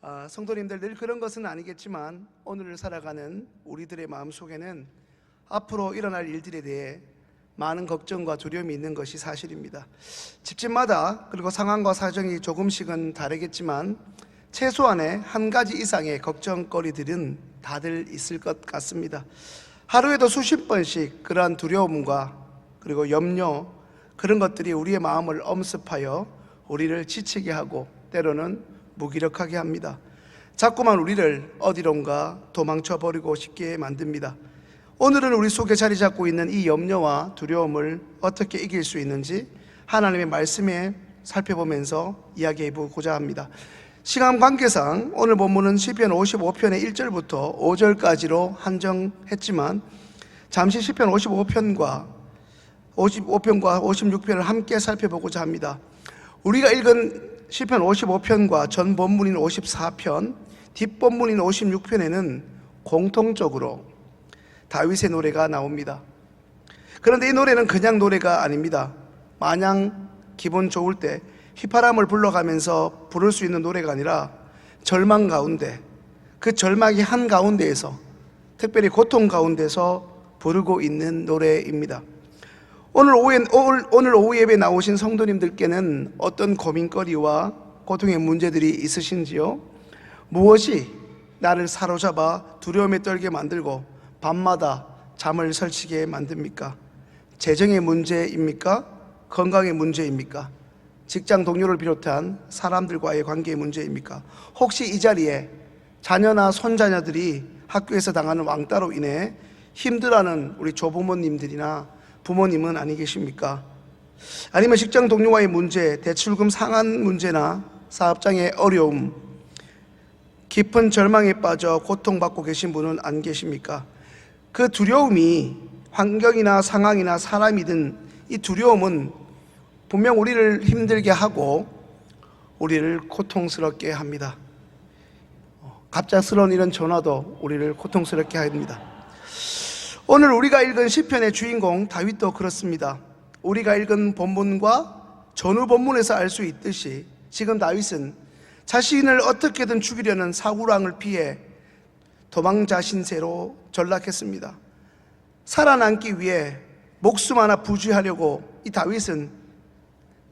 아, 성도님들 늘 그런 것은 아니겠지만 오늘을 살아가는 우리들의 마음 속에는 앞으로 일어날 일들에 대해 많은 걱정과 두려움이 있는 것이 사실입니다. 집집마다 그리고 상황과 사정이 조금씩은 다르겠지만 최소한의 한 가지 이상의 걱정거리들은 다들 있을 것 같습니다. 하루에도 수십 번씩 그러한 두려움과 그리고 염려 그런 것들이 우리의 마음을 엄습하여 우리를 지치게 하고 때로는 무기력하게 합니다. 자꾸만 우리를 어디론가 도망쳐 버리고 싶게 만듭니다. 오늘은 우리 속에 자리 잡고 있는 이 염려와 두려움을 어떻게 이길 수 있는지 하나님의 말씀에 살펴보면서 이야기해 보고자 합니다. 시간 관계상 오늘 본문은 시편 55편의 1절부터 5절까지로 한정했지만 잠시 시편 55편과 55편과 56편을 함께 살펴보고자 합니다. 우리가 읽은 시편 55편과 전 본문인 54편, 뒷본문인 56편에는 공통적으로 다윗의 노래가 나옵니다. 그런데 이 노래는 그냥 노래가 아닙니다. 마냥 기분 좋을 때 휘파람을 불러가면서 부를 수 있는 노래가 아니라 절망 가운데 그 절망이 한 가운데에서 특별히 고통 가운데서 부르고 있는 노래입니다. 오늘 오후, 오늘, 오후 예배 나오신 성도님들께는 어떤 고민거리와 고통의 문제들이 있으신지요? 무엇이 나를 사로잡아 두려움에 떨게 만들고 밤마다 잠을 설치게 만듭니까? 재정의 문제입니까? 건강의 문제입니까? 직장 동료를 비롯한 사람들과의 관계의 문제입니까? 혹시 이 자리에 자녀나 손자녀들이 학교에서 당하는 왕따로 인해 힘들어하는 우리 조부모님들이나 부모님은 아니 계십니까? 아니면 직장 동료와의 문제, 대출금 상한 문제나 사업장의 어려움, 깊은 절망에 빠져 고통받고 계신 분은 안 계십니까? 그 두려움이 환경이나 상황이나 사람이든 이 두려움은 분명 우리를 힘들게 하고 우리를 고통스럽게 합니다. 갑작스러운 이런 전화도 우리를 고통스럽게 합니다. 오늘 우리가 읽은 시편의 주인공 다윗도 그렇습니다. 우리가 읽은 본문과 전후 본문에서 알 수 있듯이 지금 다윗은 자신을 어떻게든 죽이려는 사울왕을 피해 도망자 신세로 전락했습니다. 살아남기 위해 목숨 하나 부지하려고 이 다윗은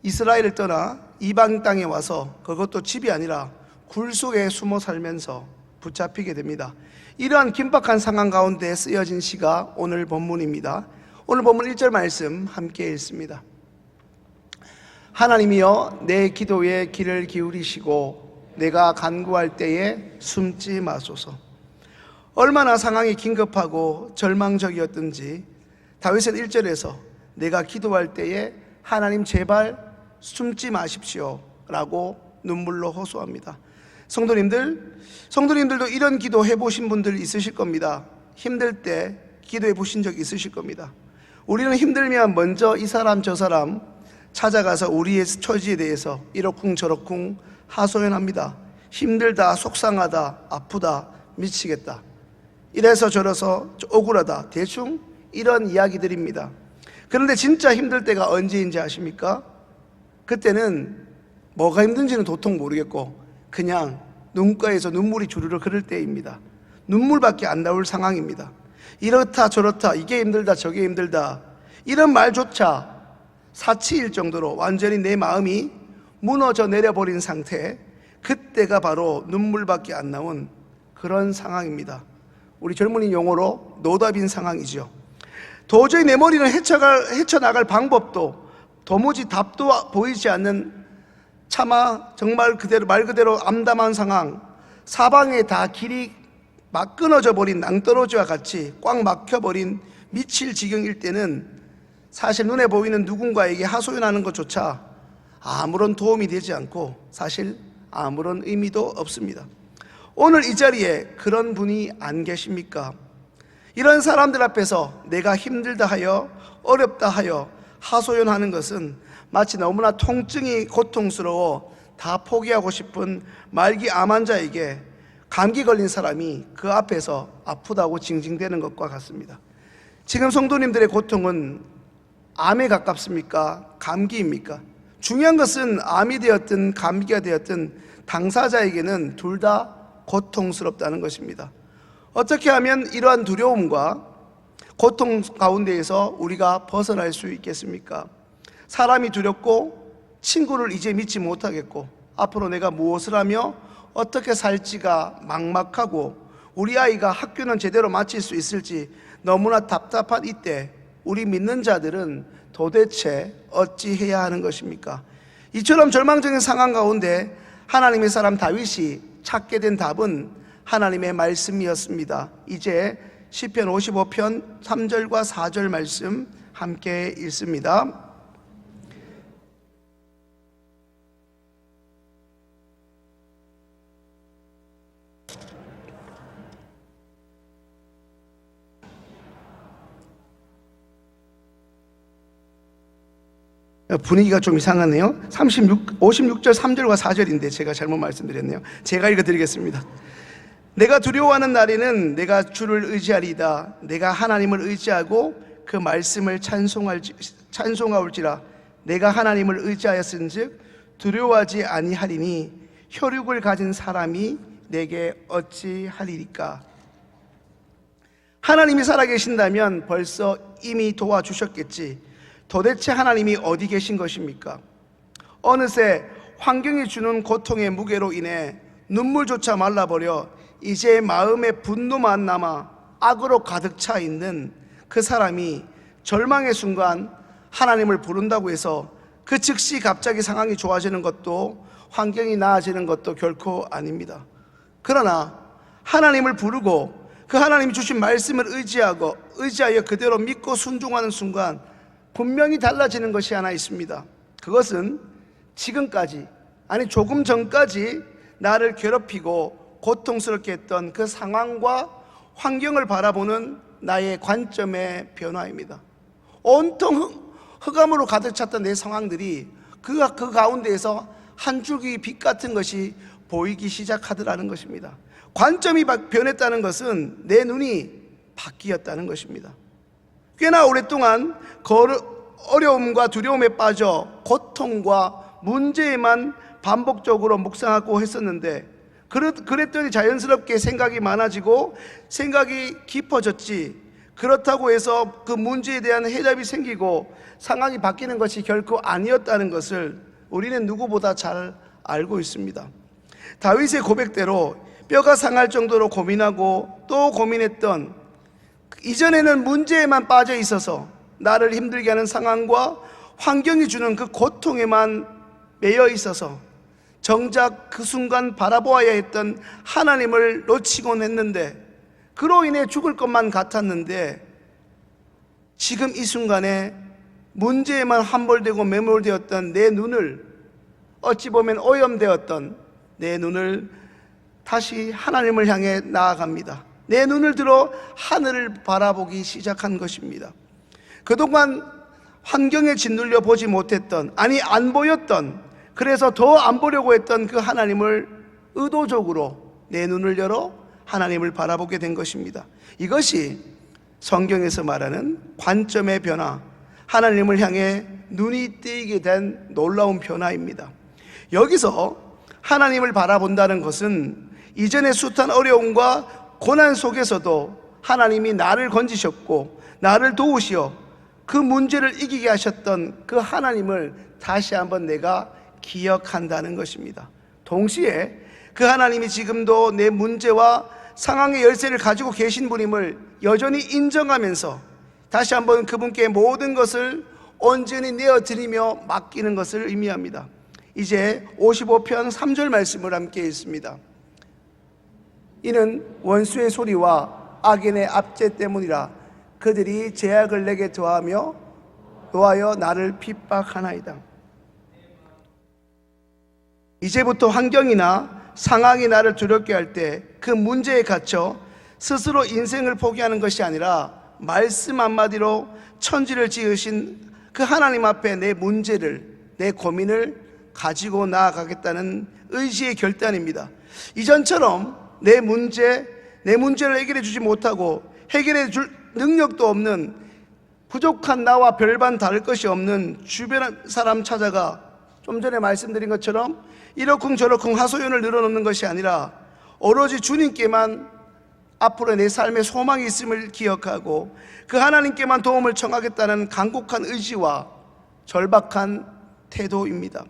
이스라엘을 떠나 이방 땅에 와서 그것도 집이 아니라 굴 속에 숨어 살면서 붙잡히게 됩니다. 이러한 긴박한 상황 가운데 쓰여진 시가 오늘 본문입니다. 오늘 본문 1절 말씀 함께 읽습니다. 하나님이여 내 기도에 귀를 기울이시고 내가 간구할 때에 숨지 마소서. 얼마나 상황이 긴급하고 절망적이었든지 다윗은 1절에서 내가 기도할 때에 하나님 제발 숨지 마십시오 라고 눈물로 호소합니다. 성도님들, 성도님들도 이런 기도 해보신 분들 있으실 겁니다. 힘들 때 기도해 보신 적 있으실 겁니다. 우리는 힘들면 먼저 이 사람 저 사람 찾아가서 우리의 처지에 대해서 이러쿵 저러쿵 하소연합니다. 힘들다, 속상하다, 아프다, 미치겠다. 이래서 저래서 억울하다. 대충 이런 이야기들입니다. 그런데 진짜 힘들 때가 언제인지 아십니까? 그때는 뭐가 힘든지는 도통 모르겠고 그냥 눈가에서 눈물이 주르르 흐를 때입니다. 눈물밖에 안 나올 상황입니다. 이렇다 저렇다 이게 힘들다 저게 힘들다 이런 말조차 사치일 정도로 완전히 내 마음이 무너져 내려버린 상태 그때가 바로 눈물밖에 안 나온 그런 상황입니다. 우리 젊은이 용어로 노답인 상황이죠. 도저히 내 머리는 헤쳐갈, 헤쳐나갈 방법도 도무지 답도 보이지 않는 차마 정말 그대로 말 그대로 암담한 상황 사방에 다 길이 막 끊어져 버린 낭떠러지와 같이 꽉 막혀 버린 미칠 지경일 때는 사실 눈에 보이는 누군가에게 하소연하는 것조차 아무런 도움이 되지 않고 사실 아무런 의미도 없습니다. 오늘 이 자리에 그런 분이 안 계십니까? 이런 사람들 앞에서 내가 힘들다 하여 어렵다 하여 하소연하는 것은 마치 너무나 통증이 고통스러워 다 포기하고 싶은 말기 암 환자에게 감기 걸린 사람이 그 앞에서 아프다고 징징대는 것과 같습니다. 지금 성도님들의 고통은 암에 가깝습니까? 감기입니까? 중요한 것은 암이 되었든 감기가 되었든 당사자에게는 둘 다 고통스럽다는 것입니다. 어떻게 하면 이러한 두려움과 고통 가운데에서 우리가 벗어날 수 있겠습니까? 사람이 두렵고 친구를 이제 믿지 못하겠고 앞으로 내가 무엇을 하며 어떻게 살지가 막막하고 우리 아이가 학교는 제대로 마칠 수 있을지 너무나 답답한 이때 우리 믿는 자들은 도대체 어찌 해야 하는 것입니까? 이처럼 절망적인 상황 가운데 하나님의 사람 다윗이 찾게 된 답은 하나님의 말씀이었습니다. 이제 시편 55편 3절과 4절 말씀 함께 읽습니다. 분위기가 좀 이상하네요. 36, 56절 3절과 4절인데 제가 잘못 말씀드렸네요. 제가 읽어드리겠습니다. 내가 두려워하는 날에는 내가 주를 의지하리이다. 내가 하나님을 의지하고 그 말씀을 찬송할지, 찬송하올지라. 내가 하나님을 의지하였은즉 두려워하지 아니하리니 혈육을 가진 사람이 내게 어찌하리리까. 하나님이 살아계신다면 벌써 이미 도와주셨겠지. 도대체 하나님이 어디 계신 것입니까? 어느새 환경이 주는 고통의 무게로 인해 눈물조차 말라버려 이제 마음에 분노만 남아 악으로 가득 차 있는 그 사람이 절망의 순간 하나님을 부른다고 해서 그 즉시 갑자기 상황이 좋아지는 것도 환경이 나아지는 것도 결코 아닙니다. 그러나 하나님을 부르고 그 하나님이 주신 말씀을 의지하고 의지하여 그대로 믿고 순종하는 순간 분명히 달라지는 것이 하나 있습니다. 그것은 지금까지, 아니 조금 전까지 나를 괴롭히고 고통스럽게 했던 그 상황과 환경을 바라보는 나의 관점의 변화입니다. 온통 흑암으로 가득 찼던 내 상황들이 그, 그 가운데에서 한 줄기 빛 같은 것이 보이기 시작하더라는 것입니다. 관점이 변했다는 것은 내 눈이 바뀌었다는 것입니다. 꽤나 오랫동안 어려움과 두려움에 빠져 고통과 문제에만 반복적으로 묵상하고 했었는데 그랬더니 자연스럽게 생각이 많아지고 생각이 깊어졌지 그렇다고 해서 그 문제에 대한 해답이 생기고 상황이 바뀌는 것이 결코 아니었다는 것을 우리는 누구보다 잘 알고 있습니다. 다윗의 고백대로 뼈가 상할 정도로 고민하고 또 고민했던 이전에는 문제에만 빠져 있어서 나를 힘들게 하는 상황과 환경이 주는 그 고통에만 매여 있어서 정작 그 순간 바라보아야 했던 하나님을 놓치곤 했는데 그로 인해 죽을 것만 같았는데 지금 이 순간에 문제에만 함몰되고 매몰되었던 내 눈을 어찌 보면 오염되었던 내 눈을 다시 하나님을 향해 나아갑니다. 내 눈을 들어 하늘을 바라보기 시작한 것입니다. 그동안 환경에 짓눌려 보지 못했던, 아니, 안 보였던, 그래서 더 안 보려고 했던 그 하나님을 의도적으로 내 눈을 열어 하나님을 바라보게 된 것입니다. 이것이 성경에서 말하는 관점의 변화, 하나님을 향해 눈이 띄게 된 놀라운 변화입니다. 여기서 하나님을 바라본다는 것은 이전의 숱한 어려움과 고난 속에서도 하나님이 나를 건지셨고 나를 도우시어 그 문제를 이기게 하셨던 그 하나님을 다시 한번 내가 기억한다는 것입니다. 동시에 그 하나님이 지금도 내 문제와 상황의 열쇠를 가지고 계신 분임을 여전히 인정하면서 다시 한번 그분께 모든 것을 온전히 내어드리며 맡기는 것을 의미합니다. 이제 55편 3절 말씀을 함께 읽습니다. 이는 원수의 소리와 악인의 압제 때문이라 그들이 제약을 내게 더하며 도하여 나를 핍박하나이다. 이제부터 환경이나 상황이 나를 두렵게 할 때 그 문제에 갇혀 스스로 인생을 포기하는 것이 아니라 말씀 한마디로 천지를 지으신 그 하나님 앞에 내 문제를, 내 고민을 가지고 나아가겠다는 의지의 결단입니다. 이전처럼 내 문제, 내 문제를 해결해 주지 못하고 해결해 줄 능력도 없는 부족한 나와 별반 다를 것이 없는 주변 사람 찾아가 좀 전에 말씀드린 것처럼 이러쿵저러쿵 하소연을 늘어놓는 것이 아니라 오로지 주님께만 앞으로 내 삶에 소망이 있음을 기억하고 그 하나님께만 도움을 청하겠다는 간곡한 의지와 절박한 태도입니다.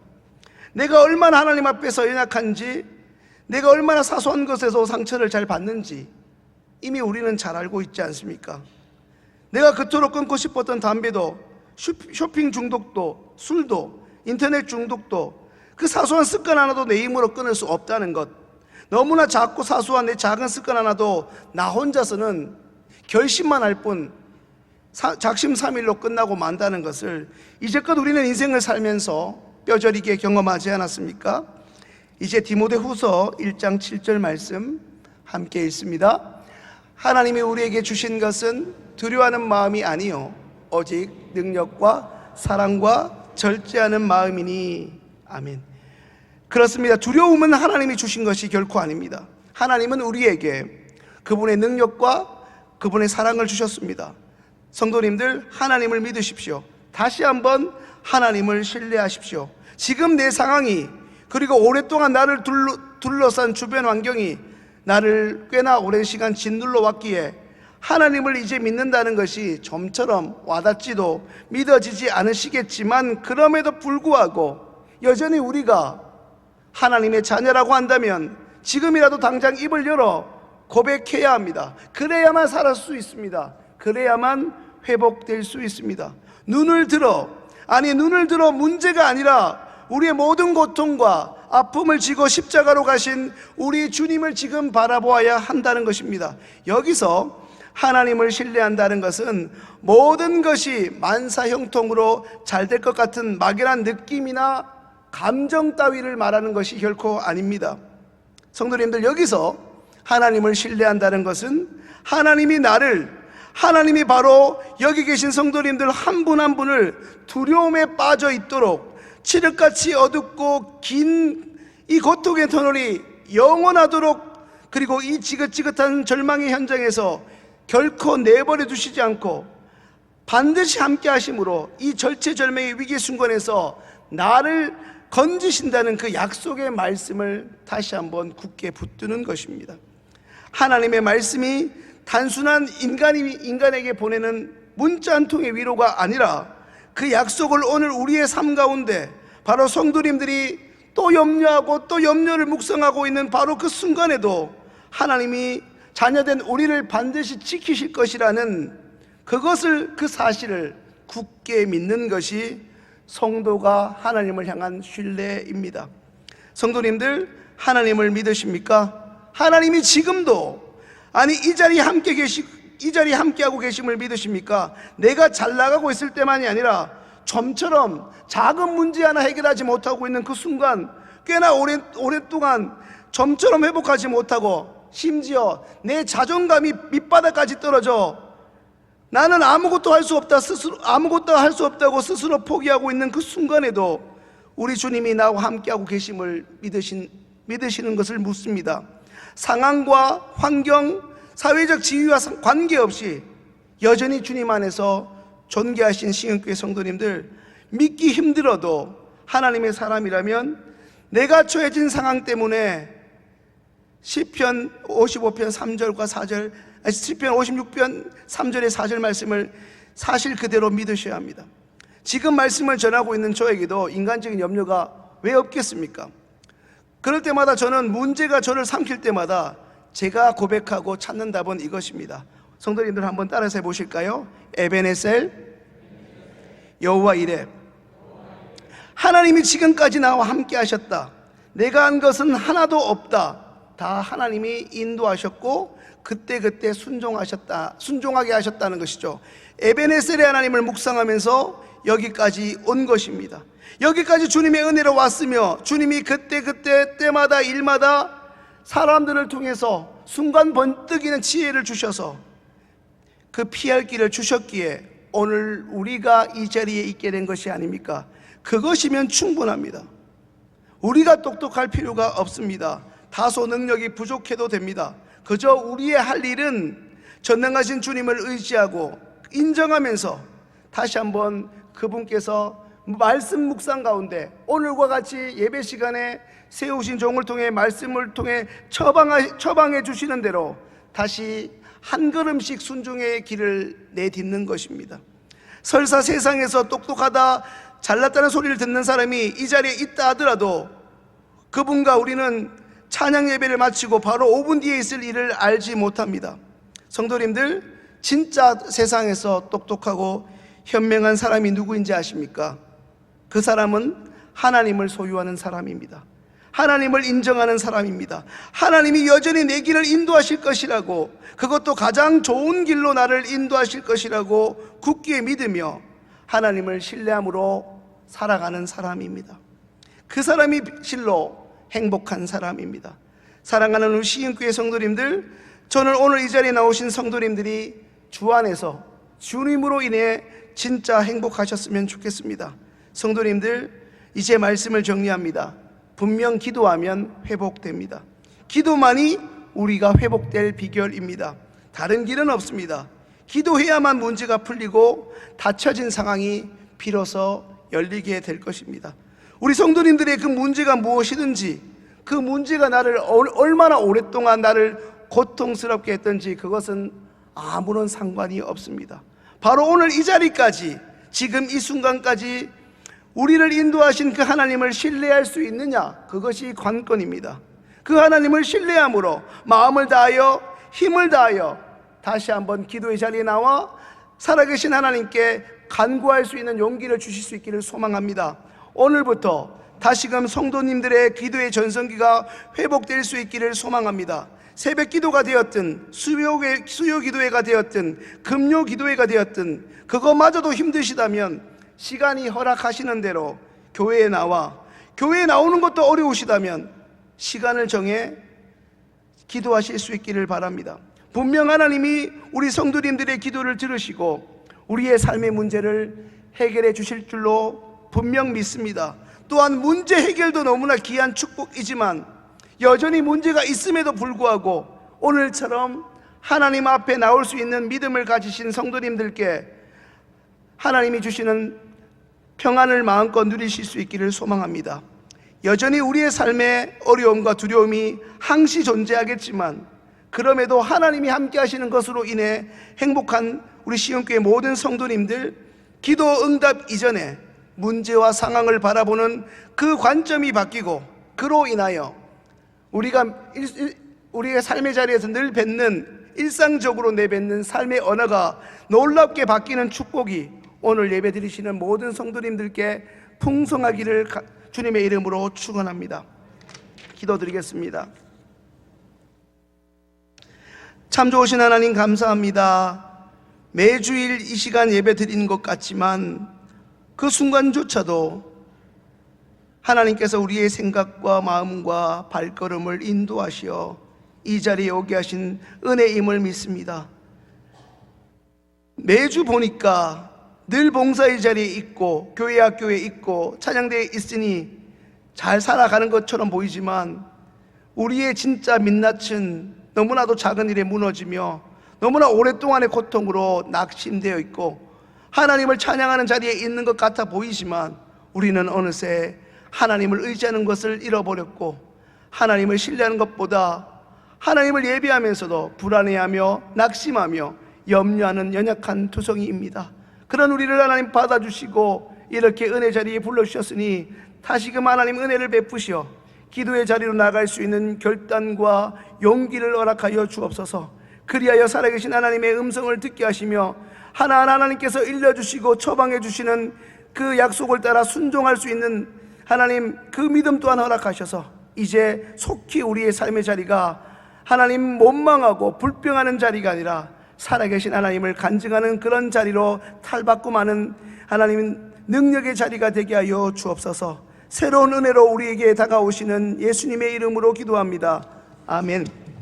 내가 얼마나 하나님 앞에서 연약한지, 내가 얼마나 사소한 것에서 상처를 잘 받는지 이미 우리는 잘 알고 있지 않습니까? 내가 그토록 끊고 싶었던 담배도, 쇼- 쇼핑 중독도, 술도, 인터넷 중독도 그 사소한 습관 하나도 내 힘으로 끊을 수 없다는 것. 너무나 작고 사소한 내 작은 습관 하나도 나 혼자서는 결심만 할 뿐 작심삼일로 끝나고 만다는 것을 이제껏 우리는 인생을 살면서 뼈저리게 경험하지 않았습니까? 이제 디모데 후서 1장 7절 말씀 함께 읽습니다. 하나님이 우리에게 주신 것은 두려워하는 마음이 아니요 오직 능력과 사랑과 절제하는 마음이니 아멘. 그렇습니다. 두려움은 하나님이 주신 것이 결코 아닙니다. 하나님은 우리에게 그분의 능력과 그분의 사랑을 주셨습니다. 성도님들 하나님을 믿으십시오. 다시 한번 하나님을 신뢰하십시오. 지금 내 상황이 그리고 오랫동안 나를 둘러, 둘러 싼 주변 환경이 나를 꽤나 오랜 시간 짓눌러 왔기에 하나님을 이제 믿는다는 것이 좀처럼 와닿지도 믿어지지 않으시겠지만 그럼에도 불구하고 여전히 우리가 하나님의 자녀라고 한다면 지금이라도 당장 입을 열어 고백해야 합니다. 그래야만 살을 수 있습니다. 그래야만 회복될 수 있습니다. 눈을 들어, 아니, 눈을 들어 문제가 아니라 우리의 모든 고통과 아픔을 지고 십자가로 가신 우리 주님을 지금 바라보아야 한다는 것입니다. 여기서 하나님을 신뢰한다는 것은 모든 것이 만사 형통으로 잘 될 것 같은 막연한 느낌이나 감정 따위를 말하는 것이 결코 아닙니다. 성도님들 여기서 하나님을 신뢰한다는 것은 하나님이 나를 하나님이 바로 여기 계신 성도님들 한 분한 분을 두려움에 빠져 있도록 칠흑같이 어둡고 긴 이 고통의 터널이 영원하도록 그리고 이 지긋지긋한 절망의 현장에서 결코 내버려 두시지 않고 반드시 함께 하심으로 이 절체절명의 위기 순간에서 나를 건지신다는 그 약속의 말씀을 다시 한번 굳게 붙드는 것입니다. 하나님의 말씀이 단순한 인간이 인간에게 보내는 문자 한 통의 위로가 아니라 그 약속을 오늘 우리의 삶 가운데 바로 성도님들이 또 염려하고 또 염려를 묵상하고 있는 바로 그 순간에도 하나님이 자녀된 우리를 반드시 지키실 것이라는 그것을 그 사실을 굳게 믿는 것이 성도가 하나님을 향한 신뢰입니다. 성도님들 하나님을 믿으십니까? 하나님이 지금도 아니 이 자리에 함께 계시 이 자리에 함께하고 계심을 믿으십니까? 내가 잘 나가고 있을 때만이 아니라 좀처럼 작은 문제 하나 해결하지 못하고 있는 그 순간 꽤나 오랜 오랫동안 좀처럼 회복하지 못하고 심지어 내 자존감이 밑바닥까지 떨어져 나는 아무것도 할 수 없다 스스로 아무것도 할 수 없다고 스스로 포기하고 있는 그 순간에도 우리 주님이 나와 함께하고 계심을 믿으신 믿으시는 것을 묻습니다. 상황과 환경, 사회적 지위와 상- 관계없이 여전히 주님 안에서 존귀하신 신흥교회 성도님들 믿기 힘들어도 하나님의 사람이라면 내가 처해진 상황 때문에 시편 55편 3절과 4절 아니, 시편 56편 3절의 4절 말씀을 사실 그대로 믿으셔야 합니다. 지금 말씀을 전하고 있는 저에게도 인간적인 염려가 왜 없겠습니까? 그럴 때마다 저는 문제가 저를 삼킬 때마다 제가 고백하고 찾는 답은 이것입니다. 성도님들 한번 따라서 해보실까요? 에베네셀 여호와 이래 하나님이 지금까지 나와 함께 하셨다. 내가 한 것은 하나도 없다. 다 하나님이 인도하셨고 그때 그때 순종하셨다. 순종하게 하셨다는 것이죠. 에베네셀의 하나님을 묵상하면서 여기까지 온 것입니다. 여기까지 주님의 은혜로 왔으며 주님이 그때 그때 때마다 일마다 사람들을 통해서 순간 번뜩이는 지혜를 주셔서 그 피할 길을 주셨기에 오늘 우리가 이 자리에 있게 된 것이 아닙니까? 그것이면 충분합니다. 우리가 똑똑할 필요가 없습니다. 다소 능력이 부족해도 됩니다. 그저 우리의 할 일은 전능하신 주님을 의지하고 인정하면서 다시 한번 그분께서 말씀 묵상 가운데 오늘과 같이 예배 시간에 세우신 종을 통해 말씀을 통해 처방하, 처방해 주시는 대로 다시 한 걸음씩 순종의 길을 내딛는 것입니다. 설사 세상에서 똑똑하다 잘났다는 소리를 듣는 사람이 이 자리에 있다 하더라도 그분과 우리는 찬양 예배를 마치고 바로 5분 뒤에 있을 일을 알지 못합니다. 성도님들, 진짜 세상에서 똑똑하고 현명한 사람이 누구인지 아십니까? 그 사람은 하나님을 소유하는 사람입니다. 하나님을 인정하는 사람입니다. 하나님이 여전히 내 길을 인도하실 것이라고 그것도 가장 좋은 길로 나를 인도하실 것이라고 굳게 믿으며 하나님을 신뢰함으로 살아가는 사람입니다. 그 사람이 실로 행복한 사람입니다. 사랑하는 우리 시인교회 성도님들, 저는 오늘 이 자리에 나오신 성도님들이 주 안에서 주님으로 인해 진짜 행복하셨으면 좋겠습니다. 성도님들, 이제 말씀을 정리합니다. 분명 기도하면 회복됩니다. 기도만이 우리가 회복될 비결입니다. 다른 길은 없습니다. 기도해야만 문제가 풀리고 닫혀진 상황이 비로소 열리게 될 것입니다. 우리 성도님들의 그 문제가 무엇이든지 그 문제가 나를 얼- 얼마나 오랫동안 나를 고통스럽게 했던지 그것은 아무런 상관이 없습니다. 바로 오늘 이 자리까지 지금 이 순간까지 우리를 인도하신 그 하나님을 신뢰할 수 있느냐 그것이 관건입니다. 그 하나님을 신뢰함으로 마음을 다하여 힘을 다하여 다시 한번 기도의 자리에 나와 살아계신 하나님께 간구할 수 있는 용기를 주실 수 있기를 소망합니다. 오늘부터 다시금 성도님들의 기도의 전성기가 회복될 수 있기를 소망합니다. 새벽 기도가 되었든 수요, 수요 기도회가 되었든 금요 기도회가 되었든 그것마저도 힘드시다면 시간이 허락하시는 대로 교회에 나와 교회에 나오는 것도 어려우시다면 시간을 정해 기도하실 수 있기를 바랍니다. 분명 하나님이 우리 성도님들의 기도를 들으시고 우리의 삶의 문제를 해결해 주실 줄로 분명 믿습니다. 또한 문제 해결도 너무나 귀한 축복이지만 여전히 문제가 있음에도 불구하고 오늘처럼 하나님 앞에 나올 수 있는 믿음을 가지신 성도님들께 하나님이 주시는 평안을 마음껏 누리실 수 있기를 소망합니다. 여전히 우리의 삶에 어려움과 두려움이 항시 존재하겠지만 그럼에도 하나님이 함께 하시는 것으로 인해 행복한 우리 시온교회 모든 성도님들 기도 응답 이전에 문제와 상황을 바라보는 그 관점이 바뀌고 그로 인하여 우리가 일- 일- 우리의 삶의 자리에서 늘 뱉는 일상적으로 내뱉는 삶의 언어가 놀랍게 바뀌는 축복이 오늘 예배 드리시는 모든 성도님들께 풍성하기를 가- 주님의 이름으로 축원합니다. 기도드리겠습니다. 참 좋으신 하나님 감사합니다. 매주일 이 시간 예배 드리는 것 같지만 그 순간조차도 하나님께서 우리의 생각과 마음과 발걸음을 인도하시어 이 자리에 오게 하신 은혜임을 믿습니다. 매주 보니까 늘 봉사의 자리에 있고 교회 학교에 있고 찬양대에 있으니 잘 살아가는 것처럼 보이지만 우리의 진짜 민낯은 너무나도 작은 일에 무너지며 너무나 오랫동안의 고통으로 낙심되어 있고 하나님을 찬양하는 자리에 있는 것 같아 보이지만 우리는 어느새 하나님을 의지하는 것을 잃어버렸고 하나님을 신뢰하는 것보다 하나님을 예배하면서도 불안해하며 낙심하며 염려하는 연약한 투성이입니다. 그런 우리를 하나님 받아주시고 이렇게 은혜 자리에 불러주셨으니 다시금 하나님 은혜를 베푸시어 기도의 자리로 나갈 수 있는 결단과 용기를 허락하여 주옵소서. 그리하여 살아계신 하나님의 음성을 듣게 하시며 하나하나 하나님께서 일러주시고 처방해 주시는 그 약속을 따라 순종할 수 있는 하나님 그 믿음 또한 허락하셔서 이제 속히 우리의 삶의 자리가 하나님 못망하고 불평하는 자리가 아니라 살아계신 하나님을 간증하는 그런 자리로 탈바꿈 하는 하나님 능력의 자리가 되게 하여 주옵소서 새로운 은혜로 우리에게 다가오시는 예수님의 이름으로 기도합니다. 아멘.